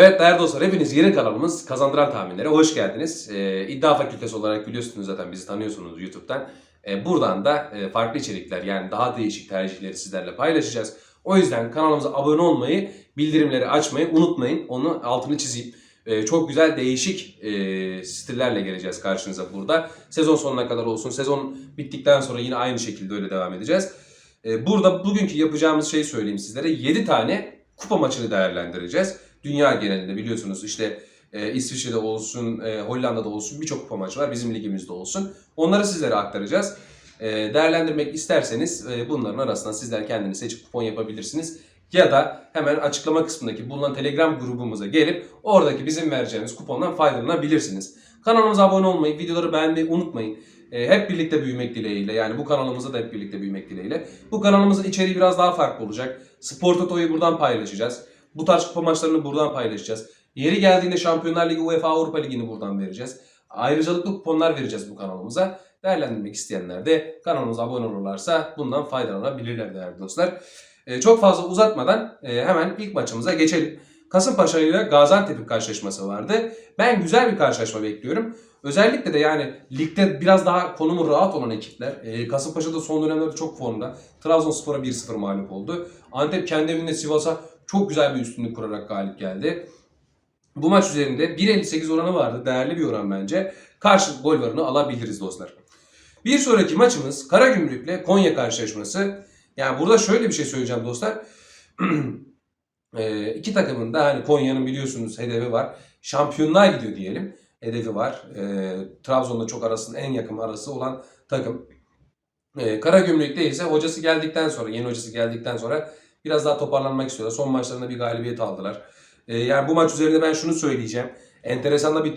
Evet değerli dostlar hepiniz yeni kanalımız Kazandıran Tahminlere hoş geldiniz. Ee, İddia Fakültesi olarak biliyorsunuz zaten bizi tanıyorsunuz YouTube'dan. Ee, buradan da e, farklı içerikler yani daha değişik tercihleri sizlerle paylaşacağız. O yüzden kanalımıza abone olmayı, bildirimleri açmayı unutmayın. Onu altını çizeyim. Ee, çok güzel değişik e, stillerle geleceğiz karşınıza burada. Sezon sonuna kadar olsun. Sezon bittikten sonra yine aynı şekilde öyle devam edeceğiz. Ee, burada bugünkü yapacağımız şeyi söyleyeyim sizlere. 7 tane kupa maçını değerlendireceğiz. Dünya genelinde biliyorsunuz işte e, İsviçre'de olsun, e, Hollanda'da olsun birçok kupa maçı var. Bizim ligimizde olsun. Onları sizlere aktaracağız. E, değerlendirmek isterseniz e, bunların arasından sizler kendiniz seçip kupon yapabilirsiniz. Ya da hemen açıklama kısmındaki bulunan Telegram grubumuza gelip oradaki bizim vereceğimiz kupondan faydalanabilirsiniz. Kanalımıza abone olmayı, videoları beğenmeyi unutmayın. E, hep birlikte büyümek dileğiyle yani bu kanalımızda da hep birlikte büyümek dileğiyle. Bu kanalımızın içeriği biraz daha farklı olacak. Spor Toto'yu buradan paylaşacağız. Bu tarz kupa maçlarını buradan paylaşacağız. Yeri geldiğinde Şampiyonlar Ligi, UEFA Avrupa Ligi'ni buradan vereceğiz. Ayrıcalıklı kuponlar vereceğiz bu kanalımıza. Değerlendirmek isteyenler de kanalımıza abone olurlarsa bundan faydalanabilirler değerli dostlar. Ee, çok fazla uzatmadan e, hemen ilk maçımıza geçelim. Kasımpaşa ile Gaziantep'in karşılaşması vardı. Ben güzel bir karşılaşma bekliyorum. Özellikle de yani ligde biraz daha konumu rahat olan ekipler. E, Kasımpaşa da son dönemlerde çok formda. Trabzonspor'a 1-0 mağlup oldu. Antep kendi evinde Sivas'a çok güzel bir üstünlük kurarak galip geldi. Bu maç üzerinde 1.58 oranı vardı. Değerli bir oran bence. Karşı gol varını alabiliriz dostlar. Bir sonraki maçımız Karagümrük'le Konya karşılaşması. Yani burada şöyle bir şey söyleyeceğim dostlar. e, iki takımın da hani Konya'nın biliyorsunuz hedefi var. Şampiyonluğa gidiyor diyelim. Hedefi var. E, Trabzon'da çok arasının en yakın arası olan takım. E, Karagümrük'te ise hocası geldikten sonra, yeni hocası geldikten sonra biraz daha toparlanmak istiyorlar. Son maçlarında bir galibiyet aldılar. E, yani bu maç üzerinde ben şunu söyleyeceğim. Enteresan da bir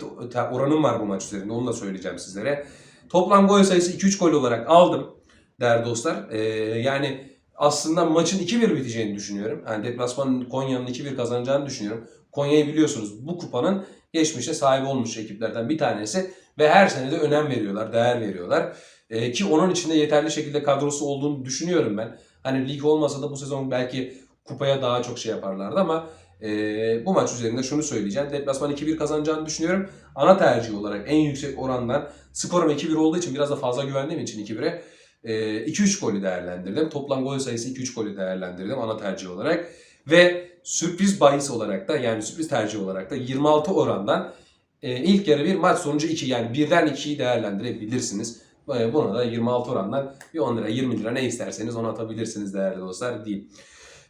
oranım var bu maç üzerinde. Onu da söyleyeceğim sizlere. Toplam gol sayısı 2-3 gol olarak aldım değerli dostlar. E, yani aslında maçın 2-1 biteceğini düşünüyorum. Yani deplasmanın Konya'nın 2-1 kazanacağını düşünüyorum. Konya'yı biliyorsunuz bu kupanın geçmişte sahibi olmuş ekiplerden bir tanesi ve her sene de önem veriyorlar, değer veriyorlar. E, ki onun içinde yeterli şekilde kadrosu olduğunu düşünüyorum ben. Hani lig olmasa da bu sezon belki kupaya daha çok şey yaparlardı ama e, bu maç üzerinde şunu söyleyeceğim. Deplasman 2-1 kazanacağını düşünüyorum. Ana tercih olarak en yüksek orandan skorum 2-1 olduğu için biraz da fazla güvendiğim için 2-1'e e, 2-3 golü değerlendirdim. Toplam gol sayısı 2-3 golü değerlendirdim ana tercih olarak. Ve sürpriz bahis olarak da yani sürpriz tercih olarak da 26 orandan e, ilk yarı bir maç sonucu 2 yani birden 2'yi değerlendirebilirsiniz. E, buna da 26 orandan bir 10 lira 20 lira ne isterseniz onu atabilirsiniz değerli dostlar diyeyim.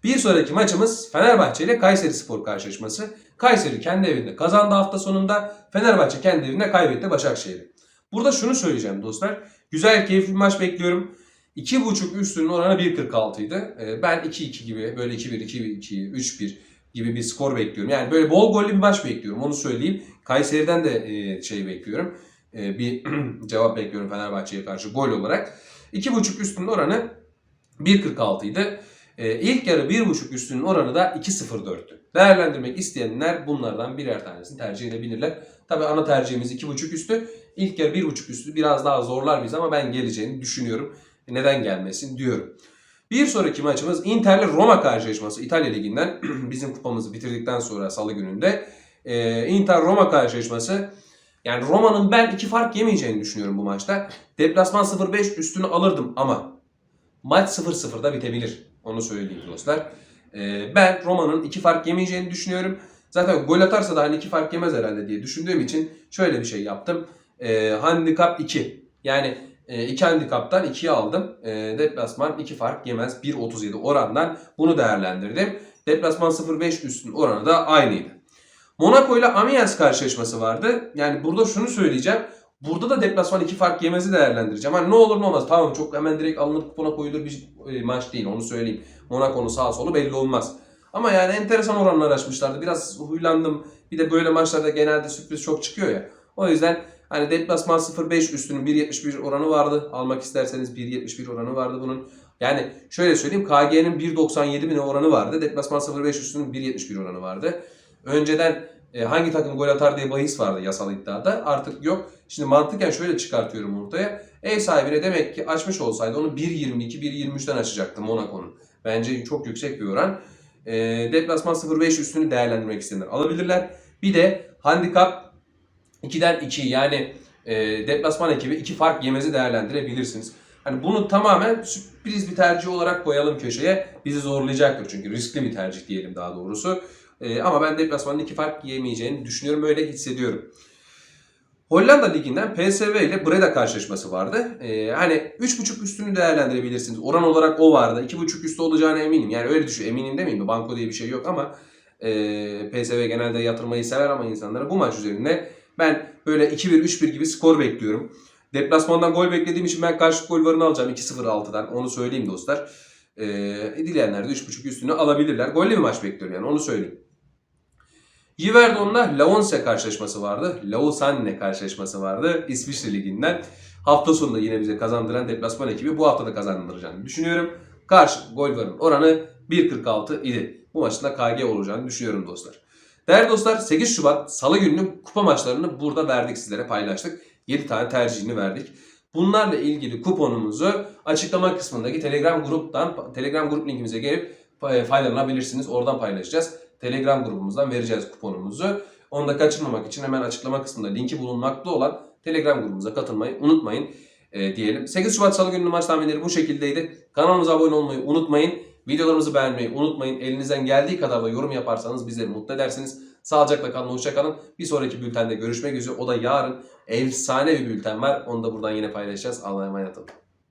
Bir sonraki maçımız Fenerbahçe ile Kayseri Spor karşılaşması. Kayseri kendi evinde kazandı hafta sonunda. Fenerbahçe kendi evinde kaybetti Başakşehir'i. Burada şunu söyleyeceğim dostlar. Güzel keyifli bir maç bekliyorum. 2.5 üstünün oranı 1.46 idi. Ee, Ben 2-2 gibi böyle 2-1, 2-2, 3-1 gibi bir skor bekliyorum. Yani böyle bol gollü bir maç bekliyorum onu söyleyeyim. Kayseri'den de e, şey bekliyorum. E, Bir cevap bekliyorum Fenerbahçe'ye karşı gol olarak. 2.5 üstünün oranı 1.46 idi. E, ilk yarı 1.5 üstünün oranı da 2.04'tü. Değerlendirmek isteyenler bunlardan birer tanesini tercih edebilirler. Tabii ana tercihimiz 2.5 üstü. İlk yarı 1.5 üstü biraz daha zorlar biz ama ben geleceğini düşünüyorum. Neden gelmesin diyorum. Bir sonraki maçımız Inter'le Roma karşılaşması İtalya Ligi'nden bizim kupamızı bitirdikten sonra salı gününde e, Inter-Roma karşılaşması yani Roma'nın ben iki fark yemeyeceğini düşünüyorum bu maçta. Deplasman 0-5 üstünü alırdım ama maç 0-0'da bitebilir. Onu söyleyeyim dostlar. E, ben Roma'nın iki fark yemeyeceğini düşünüyorum. Zaten gol atarsa da hani iki fark yemez herhalde diye düşündüğüm için şöyle bir şey yaptım. E, handikap 2. Yani e, iki handikaptan 2'yi aldım. E, deplasman 2 fark yemez. 1.37 orandan bunu değerlendirdim. Deplasman 0.5 üstün oranı da aynıydı. Monaco ile Amiens karşılaşması vardı. Yani burada şunu söyleyeceğim. Burada da deplasman 2 fark yemezi değerlendireceğim. Hani ne olur ne olmaz. Tamam çok hemen direkt alınıp kupona koyulur bir e, maç değil onu söyleyeyim. Monaco'nun sağ solu belli olmaz. Ama yani enteresan oranlar açmışlardı. Biraz huylandım. Bir de böyle maçlarda genelde sürpriz çok çıkıyor ya. O yüzden Hani deplasman 0.5 üstünün 1.71 oranı vardı. Almak isterseniz 1.71 oranı vardı bunun. Yani şöyle söyleyeyim KG'nin 1.97 mi oranı vardı. Deplasman 0.5 üstünün 1.71 oranı vardı. Önceden e, hangi takım gol atar diye bahis vardı yasal iddiada. Artık yok. Şimdi mantıken şöyle çıkartıyorum ortaya. Ev sahibine demek ki açmış olsaydı onu 1.22, 1.23'ten açacaktı Monaco'nun. Bence çok yüksek bir oran. e, deplasman 0.5 üstünü değerlendirmek isteyenler alabilirler. Bir de handikap 2'den 2 yani e, deplasman ekibi iki fark yemezi değerlendirebilirsiniz. Hani bunu tamamen sürpriz bir tercih olarak koyalım köşeye. Bizi zorlayacaktır çünkü riskli bir tercih diyelim daha doğrusu. E, ama ben deplasmanın iki fark yemeyeceğini düşünüyorum. Böyle hissediyorum. Hollanda Ligi'nden PSV ile Breda karşılaşması vardı. Ee, hani 3.5 üstünü değerlendirebilirsiniz. Oran olarak o vardı. 2.5 üstü olacağına eminim. Yani öyle düşün. Eminim demeyeyim mi? Banko diye bir şey yok ama e, PSV genelde yatırmayı sever ama insanlara bu maç üzerinde ben böyle 2-1, 3-1 gibi skor bekliyorum. Deplasmandan gol beklediğim için ben karşı gol varını alacağım 2-0 6'dan. Onu söyleyeyim dostlar. Ee, dileyenler de 3.5 üstünü alabilirler. Gollü bir maç bekliyorum yani onu söyleyeyim. Yiverdon'la Laonse karşılaşması vardı. Lausanne karşılaşması vardı. İsviçre Ligi'nden. Hafta sonunda yine bize kazandıran deplasman ekibi bu hafta da kazandıracağını düşünüyorum. Karşı gol varın oranı 1.46 idi. Bu maçın da KG olacağını düşünüyorum dostlar. Değerli dostlar 8 Şubat Salı gününün kupa maçlarını burada verdik sizlere paylaştık. 7 tane tercihini verdik. Bunlarla ilgili kuponumuzu açıklama kısmındaki Telegram gruptan Telegram grup linkimize gelip e, faydalanabilirsiniz. Oradan paylaşacağız. Telegram grubumuzdan vereceğiz kuponumuzu. Onu da kaçırmamak için hemen açıklama kısmında linki bulunmakta olan Telegram grubumuza katılmayı unutmayın e, diyelim. 8 Şubat Salı günü maç tahminleri bu şekildeydi. Kanalımıza abone olmayı unutmayın. Videolarımızı beğenmeyi unutmayın. Elinizden geldiği kadar da yorum yaparsanız bizleri mutlu edersiniz. Sağlıcakla kalın, hoşça kalın. Bir sonraki bültende görüşmek üzere. O da yarın efsane bir bülten var. Onu da buradan yine paylaşacağız. Allah'a emanet olun.